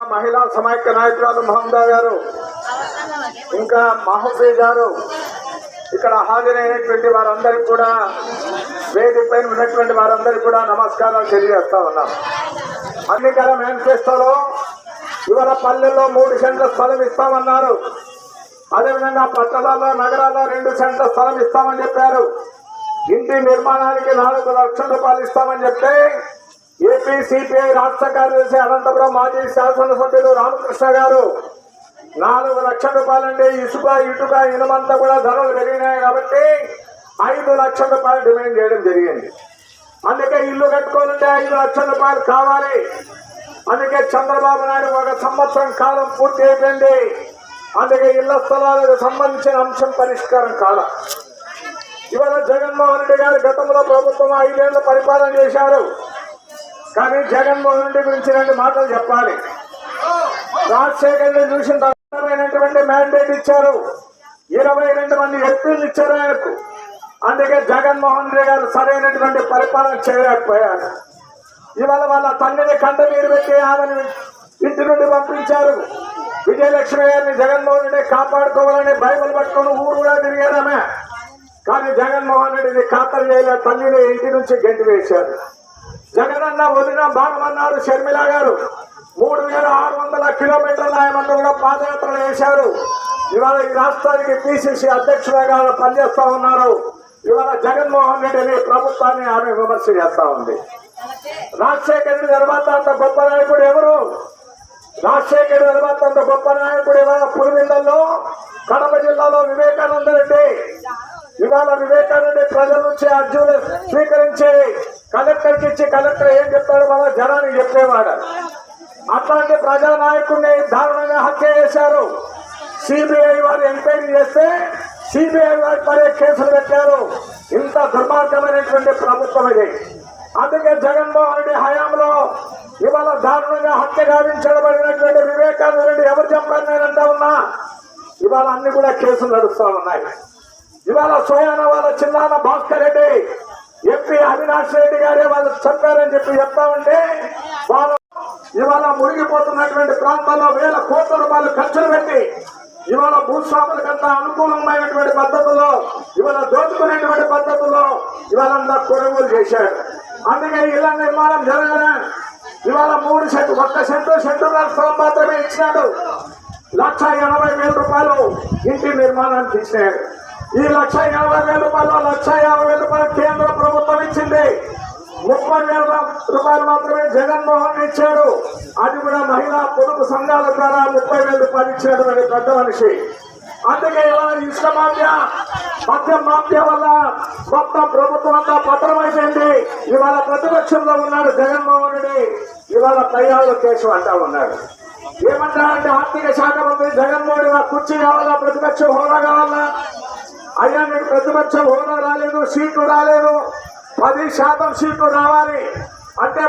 మహిళా సమైక్య నాయకురాలు మహమ్మదా గారు ఇంకా మహఫీ గారు ఇక్కడ హాజరైనటువంటి వారందరికీ కూడా వేదిక పైన ఉన్నటువంటి వారందరికీ కూడా నమస్కారాలు తెలియజేస్తా ఉన్నాం. అన్నికర మేనిఫెస్టోలో ఇవాళ పల్లెల్లో మూడు సెంట్ల స్థలం ఇస్తామన్నారు. అదేవిధంగా పట్టణాల్లో నగరాల్లో రెండు సెంట్ల స్థలం ఇస్తామని చెప్పారు. ఇంటి నిర్మాణానికి నాలుగు లక్షల రూపాయలు ఇస్తామని చెప్తే ఏపీ సిపిఐ రాష్ట్ర కార్యదర్శి అనంతపురం మాజీ శాసనసభ్యులు రామకృష్ణ గారు. నాలుగు లక్షల రూపాయలండి ఇసుక ఇటుక ఇనుమంతా కూడా ధరలు పెరిగినాయి కాబట్టి ఐదు లక్షల రూపాయలు డిమాండ్ చేయడం జరిగింది. అందుకే ఇల్లు కట్టుకోవాలంటే ఐదు లక్షల రూపాయలు కావాలి. అందుకే చంద్రబాబు నాయుడు ఒక సంవత్సరం కాలం పూర్తి అయిపోయింది. అందుకే ఇళ్ళ స్థలాలకు సంబంధించిన అంశం పరిష్కారం కాల. ఇవాళ జగన్మోహన్ రెడ్డి గారు గతంలో ప్రభుత్వం ఐదేళ్ళ పరిపాలన చేశారు. కానీ జగన్మోహన్ రెడ్డి గురించి రెండు మాటలు చెప్పాలి. రాజశేఖర్ రెడ్డి చూసిన తరమైనటువంటి మ్యాండేట్ ఇచ్చారు. ఇరవై రెండు మంది ఎంపీలు ఇచ్చారు ఆయనకు. అందుకే జగన్మోహన్ రెడ్డి గారు సరైనటువంటి పరిపాలన చేయలేకపోయారు. ఇవాళ వాళ్ళ తండ్రిని కంట నీరు పెట్టి ఆమెను ఇంటి నుండి పంపించారు. విజయలక్ష్మి గారిని జగన్మోహన్ రెడ్డి కాపాడుకోవాలని బైబిల్ పట్టుకొని ఊరు కూడా తిరిగారామె కానీ జగన్మోహన్ రెడ్డిని ఖాతరు చేయలేదు తల్లిని ఇంటి నుంచి గెంటి వేశారు జగనన్న వదిన భాగమన్నారు షర్మిల గారు. మూడు వేల ఆరు వందల కిలోమీటర్ల ఆయనంతా కూడా పాదయాత్రలు వేశారు ఇవాళ ఈ రాష్ట్రానికి పిసిసి అధ్యక్షులుగా పనిచేస్తా ఉన్నారు. ఇవాళ జగన్మోహన్ రెడ్డిని ప్రభుత్వాన్ని ఆమె విమర్శ చేస్తా ఉంది. రాజశేఖర రెడ్డి తర్వాత అంత గొప్ప నాయకుడు ఎవరు? రాజశేఖర రెడ్డి తర్వాత అంత గొప్ప నాయకుడు ఇవాళ పులివిందల్లో కడప జిల్లాలో వివేకానంద రెడ్డి. ఇవాళ వివేకానంద ప్రజల నుంచి అర్జును స్వీకరించే కలెక్టర్కి ఇచ్చి కలెక్టర్ ఏం చెప్తాడు మన జనానికి చెప్పేవాడు అట్లాంటి ప్రజానాయకుడిని దారుణంగా హత్య చేశారు. సిబిఐ వారు ఎంక్వైరీ చేస్తే సిబిఐ వారి పడే కేసులు పెట్టారు. ఇంత దుర్మార్గమైనటువంటి ప్రభుత్వం ఇది. అందుకే జగన్మోహన్ రెడ్డి హయాంలో ఇవాళ దారుణంగా హత్య గావించబడినటువంటి వివేకానంద రెడ్డి ఎవరు చెప్పారు నేనంటా ఉన్నా? ఇవాళ అన్ని కూడా కేసులు నడుస్తూ ఉన్నాయి. ఇవాళ సోయాన వాళ్ళ చిన్నాన్న భాస్కర్ రెడ్డి ఎంపీ అవినాష్ రెడ్డి గారే వాళ్ళు చెప్పారని చెప్పి చెప్తా ఉంటే వాళ్ళు ఇవాళ మునిగిపోతున్నటువంటి ప్రాంతాల్లో వేల కోట్ల రూపాయలు ఖర్చులు పెట్టి ఇవాళ భూస్వాములకంతా అనుకూలమైనటువంటి పద్ధతుల్లో ఇవాళ దోచుకునేటువంటి పద్ధతుల్లో ఇవాళ అంతా కొనుగోలు చేశాడు అందుకే ఇళ్ళ నిర్మాణం జరగలే ఇవాళ మూడు సెంటు ఒక్క సెంటు సెంటున్నర స్థలం మాత్రమే ఇచ్చినాడు. లక్ష ఎనభై వేల రూపాయలు ఇంటి నిర్మాణానికి ఇచ్చినాడు ఈ లక్ష ఎనభై వేల రూపాయలు లక్ష యాభై వేల రూపాయలు కేంద్ర ముప్పై వేల రూపాయలు మాత్రమే జగన్మోహన్ ఇచ్చాడు. అది కూడా మహిళా పొదుపు సంఘాల ద్వారా ముప్పై వేల రూపాయలు అని పెద్ద మనిషి. అందుకే ఇవాళ ఇసుక మాఫ్య మద్యం వల్ల మొత్తం ప్రభుత్వం అంతా పత్రమైపోయింది ఇవాళ ప్రతిపక్షంలో ఉన్నాడు జగన్మోహన్ రెడ్డి. ఇవాళ తయారు కేసు అంటా ఉన్నాడు. ఏమంటారంటే ఆర్థిక శాఖ మంత్రి జగన్మోహన్ రెడ్డి కుర్చీ కావాలా? ప్రతిపక్ష హోదా కావాలా? అయ్యా నేను ప్రతిపక్ష హోదా రాలేదు సీటు రాలేదు. పది శాతం సీట్లు రావాలి. అంటే